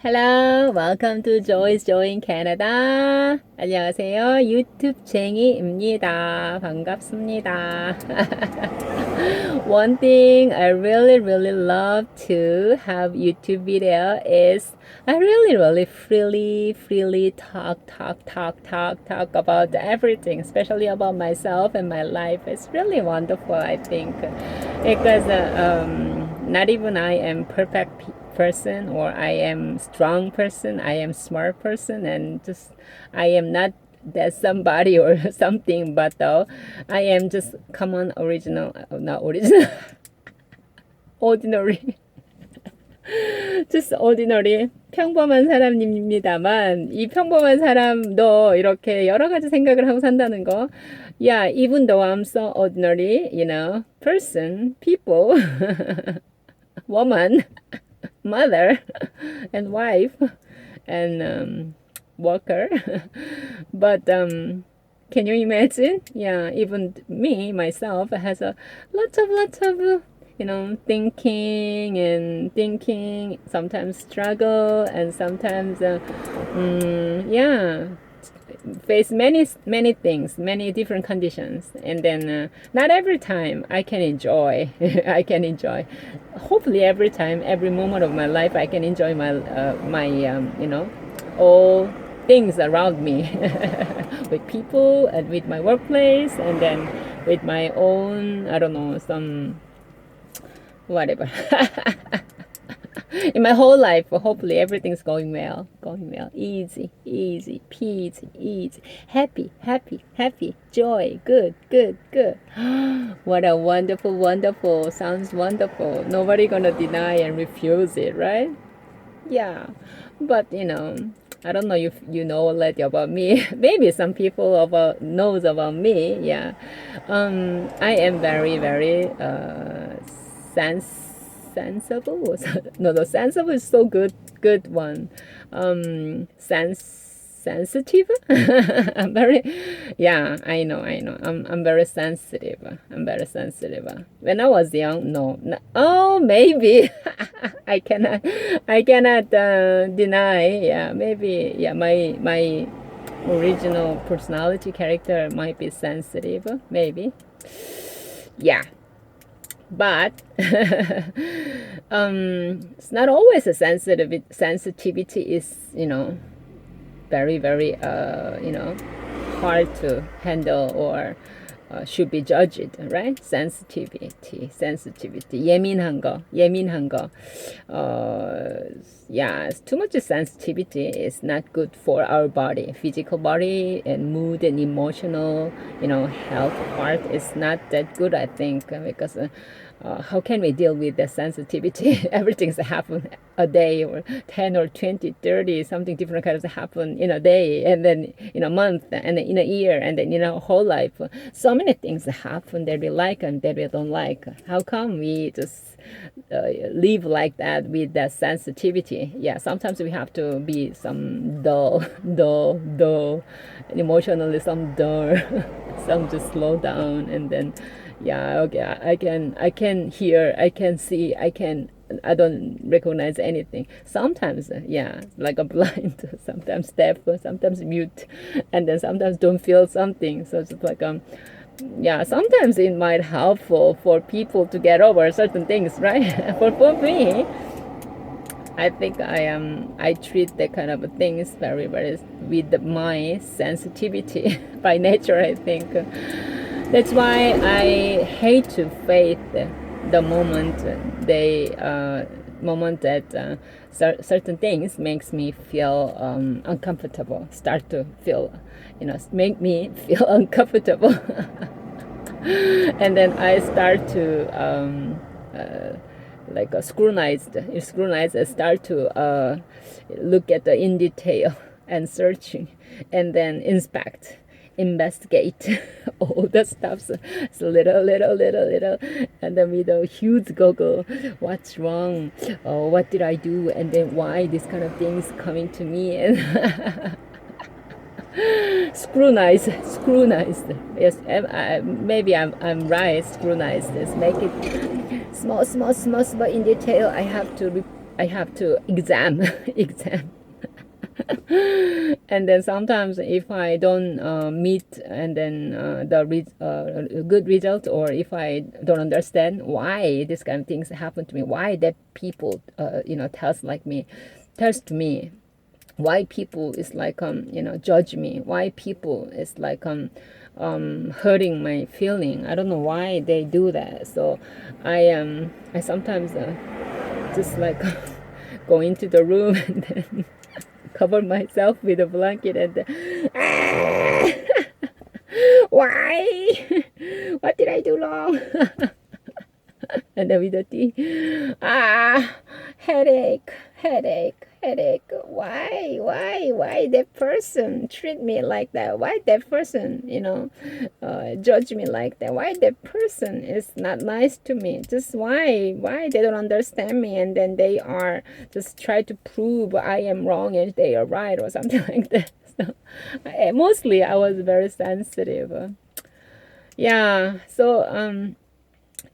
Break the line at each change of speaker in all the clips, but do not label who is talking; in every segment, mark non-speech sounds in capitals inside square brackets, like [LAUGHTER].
Hello, welcome to Joy's Joy in Canada. 안녕하세요. 유튜브쟁이입니다. 반갑습니다. [LAUGHS] One thing I really, really love to have YouTube video is I really, really freely, freely talk, talk, talk, talk, talk about everything, especially about myself and my life. It's really wonderful, I think, because uh, um, not even I am perfect pe- person or I am strong person, I am smart person, and just I am not that somebody or something, but though I am just common original, uh, not original, ordinary. just ordinary 평범한 사람입니다만 이 평범한 사람도 이렇게 여러 가지 생각을 하고 산다는 거 yeah even though I'm so ordinary you know person people woman [LAUGHS] mother [LAUGHS] and wife and um, worker. [LAUGHS] But um can you imagine? Yeah even me myself has a lots of lots of you know thinking and thinking sometimes struggle and sometimes uh, mm, yeah face many many things many different conditions. And then uh, not every time i can enjoy [LAUGHS] i can enjoy. Hopefully every time every moment of my life i can enjoy my uh, my um, you know all things around me. [LAUGHS] With people and with my workplace and then with my own i don't know some whatever [LAUGHS] [LAUGHS] in my whole life hopefully everything's going well going well. Easy easy peasy easy. Happy happy happy. Joy good good good. [GASPS] What a wonderful wonderful. Sounds wonderful. Nobody gonna deny and refuse it right? Yeah. But you know i don't know if you know already about me. [LAUGHS] Maybe some people about knows about me yeah. Um i am very very uh sense sensible was [LAUGHS] no no sensible is so good good one. Um sense sensitive? [LAUGHS] I'm very yeah i know i know. I'm, I'm very sensitive. I'm very sensitive. When i was young no, no oh maybe. [LAUGHS] I cannot i cannot uh, deny yeah maybe yeah my my original personality character might be sensitive maybe. Yeah but [LAUGHS] um, it's not always a sensitive sensitivity is you know very very uh, you know hard to handle or uh, should be judged, right? Sensitivity, sensitivity, 예민한 거, 예민한 거. Uh, yeah, too much sensitivity is not good for our body, physical body and mood and emotional, you know, health part is not that good, I think, because. Uh, uh, how can we deal with the sensitivity? [LAUGHS] Everything's happen a day or 10 or 20, 30, something different kinds happen in a day and then in a month and then in a year and then in a whole life. So many things happen that we like and that we don't like. How come we just uh, live like that with that sensitivity? Yeah, sometimes we have to be some dull, [LAUGHS] dull, dull, emotionally some dull, [LAUGHS] some just slow down and then yeah okay i can i can hear i can see i can i don't recognize anything. Sometimes yeah like a [LAUGHS] blind sometimes deaf sometimes mute and then sometimes don't feel something. So it's like um yeah sometimes it might helpful for people to get over certain things [LAUGHS] right? For for me I think I am um, I treat that kind of things very very with my sensitivity [LAUGHS] by nature I think that's why I hate to face the moment they uh, moment that uh, cer- certain things makes me feel um, uncomfortable. Start to feel, you know, make me [LAUGHS] feel uncomfortable, [LAUGHS] and then I start to. Um, uh, like a scrutinized, scrutinized, I start to uh, look at the in detail [LAUGHS] and searching, and then inspect investigate [LAUGHS] all the stuff. So little, little, little, little, and then with a huge Google, what's wrong? Oh, what did I do? And then why this kind of things coming to me and. [LAUGHS] scrutinize, scrutinize. Yes, I, maybe I'm, I'm right. Scrutinize this. Make it small, small, small, small in detail. I have to I have to exam [LAUGHS] exam [LAUGHS] and then sometimes if I don't uh, meet and then uh, the re- uh, good result or if I don't understand why this kind of things happen to me, why that people uh, you know tells like me, tells to me, why people is like um you know judge me, why people is like um um hurting my feeling. I don't know why they do that. So I um I sometimes uh, just like [LAUGHS] go into the room [LAUGHS] and then cover myself with a blanket and [LAUGHS] why? What did i do wrong? [LAUGHS] And then with the tea ah headache headache headache. Why? Why? Why that person treat me like that? Why that person you know uh, judge me like that? Why that person is not nice to me? Just why? Why they don't understand me and then they are just try to prove i am wrong and they are right or something [LAUGHS] like that? So I, mostly i was very sensitive. Yeah so um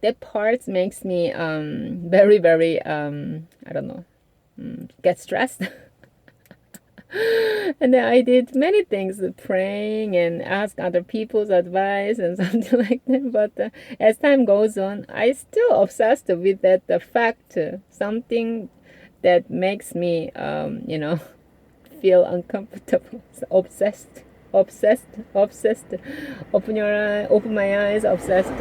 that part makes me um very very um i don't know get stressed. [LAUGHS] and then I did many things, praying and ask other people's advice and [LAUGHS] something like that. But uh, as time goes on, I still obsessed with that the fact, uh, something that makes me, um, you know, [LAUGHS] feel uncomfortable, obsessed obsessed, obsessed. Open your eye, open my eyes, obsessed.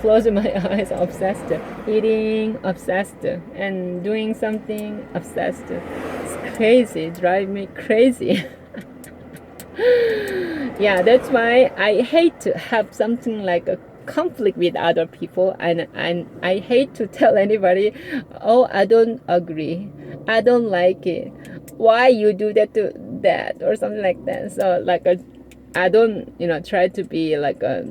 Close my [LAUGHS] eyes, obsessed. Eating, obsessed. And doing something, obsessed. It's crazy, drive me crazy. [LAUGHS] yeah, that's why I hate to have something like a conflict with other people and, and I hate to tell anybody, oh, I don't agree. I don't like it. Why you do that to that or something like that. So like a I don't, you know, try to be like a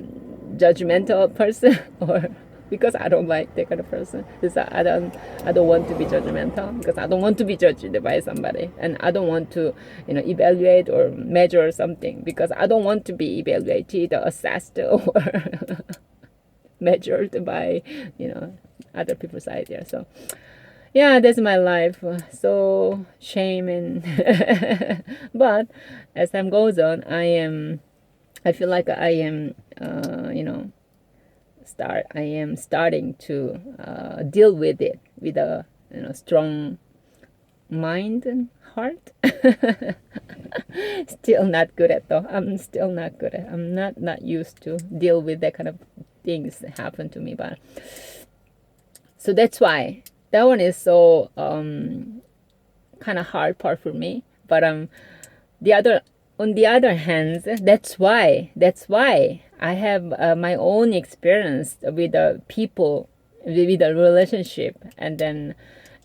judgmental person [LAUGHS] or because I don't like that kind of person. Because I don't, I don't want to be judgmental because I don't want to be judged by somebody, and I don't want to, you know, evaluate or measure something because I don't want to be evaluated, or assessed, [LAUGHS] or measured by, you know, other people's idea. So, yeah that's my life. So shame and [LAUGHS] but as time goes on i am i feel like i am uh, you know start i am starting to uh, deal with it with a you know strong mind and heart. [LAUGHS] Still not good at though i'm still not good at i'm not not used to deal with that kind of things that happen to me but so that's why that one is so um, kind of hard part for me. But um, the other on the other hand, that's why that's why I have uh, my own experience with the people with the relationship and then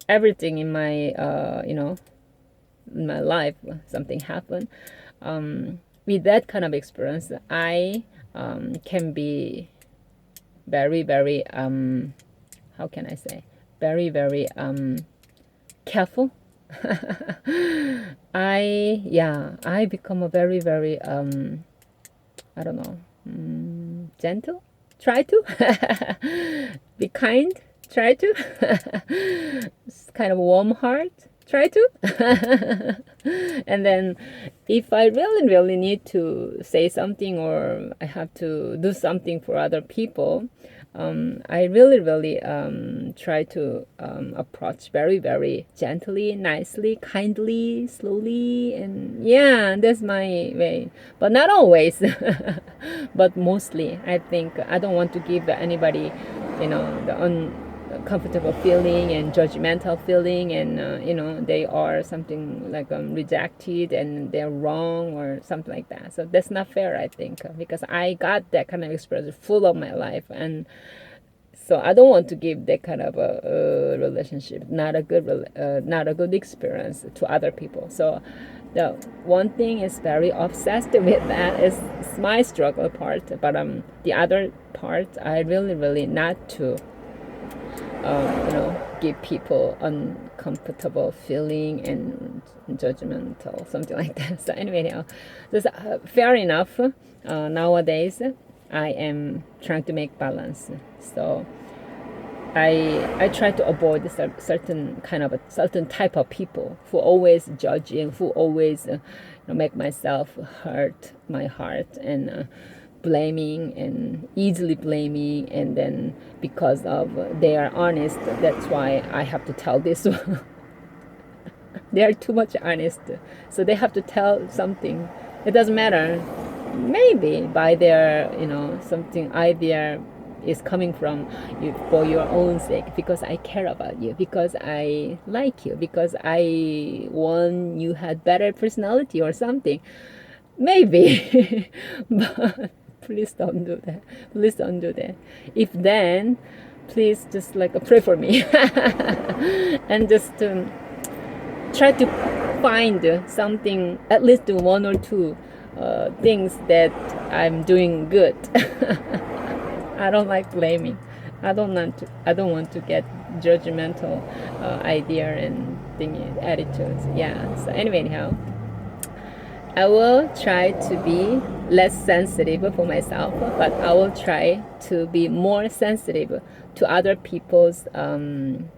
everything in my uh, you know in my life something happened um, with that kind of experience i um, can be very very um, how can i say very very um careful. [LAUGHS] I yeah i become a very very um i don't know um, gentle? Try to? [LAUGHS] Be kind? Try to? [LAUGHS] Kind of warm heart? Try to? And then if i really really need to say something or i have to do something for other people um, I really, really um, try to um, approach very, very gently, nicely, kindly, slowly, and yeah, that's my way. But not always, [LAUGHS] but mostly. I think I don't want to give anybody, you know, the un comfortable feeling and judgmental feeling and uh, you know they are something like um, rejected and they're wrong or something like that. So that's not fair i think because i got that kind of experience full of my life and so i don't want to give that kind of a, a relationship not a good uh, not a good experience to other people. So the one thing is very obsessed [LAUGHS] with that is my struggle part but um the other part i really really not to um, you know, give people uncomfortable feeling and judgmental, something like that. [LAUGHS] So anyway, now, just uh, fair enough. Uh, nowadays, I am trying to make balance. So I I try to avoid certain kind of a certain type of people who always judging, who always uh, you know, make myself hurt my heart and uh, blaming and easily blaming, and then because of uh, they are honest, that's why I have to tell this. [LAUGHS] they are too much honest, so they have to tell something. It doesn't matter. Maybe by their you know something idea is coming from you for your own sake because I care about you because I like you because I want you had better personality or something maybe [LAUGHS] but please don't do that please don't do that if then please just like pray for me [LAUGHS] and just um, try to find something at least one or two uh, things that I'm doing good [LAUGHS] I don't like blaming. I don't want to. I don't want to get judgmental uh, idea and thingy attitudes. Yeah. So anyway, anyhow, I will try to be less sensitive for myself, but I will try to be more sensitive to other people's um,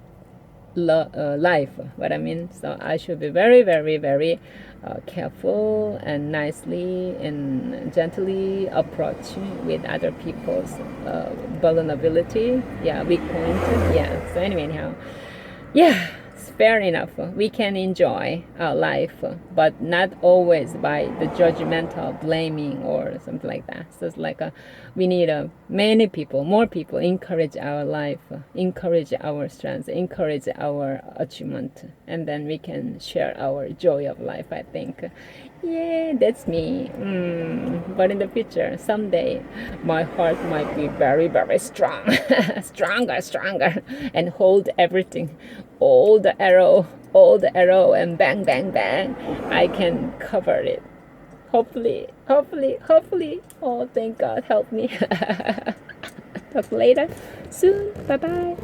lo- uh, life. What I mean. So I should be very, very, very uh, careful and nicely and gently approach with other people's uh, vulnerability. Yeah, weak point. Yeah. So anyway, anyhow, yeah fair enough. We can enjoy our life, but not always by the judgmental blaming or something like that. So it's like a, we need a, many people, more people encourage our life, encourage our strength, encourage our achievement, and then we can share our joy of life. I think, yeah, that's me. Mm, but in the future, someday, my heart might be very, very strong, [LAUGHS] stronger, stronger, and hold everything all the arrow, all the arrow and bang, bang, bang, I can cover it. Hopefully, hopefully, hopefully. Oh, thank God, help me. [LAUGHS] Talk later, soon. Bye bye.